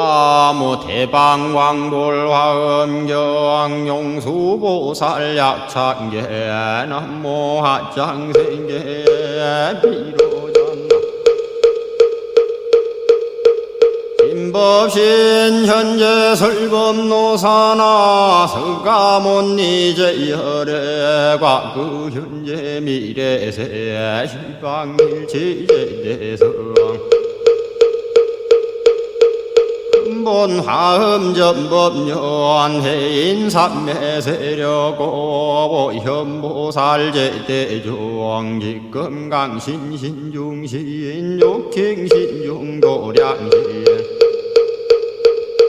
나무 대방왕 돌 화엄경 용수보살 약창계 남모 하장생계 비로잔나 김법신 현재 설법노사나 서가몬니제 열애 과 그 현재 미래세 시방일체제대성 근 본 화음 전법년 해인 삼매세려고 현보살 제대종 직금강 신 신중신 욕행 신 중 도량신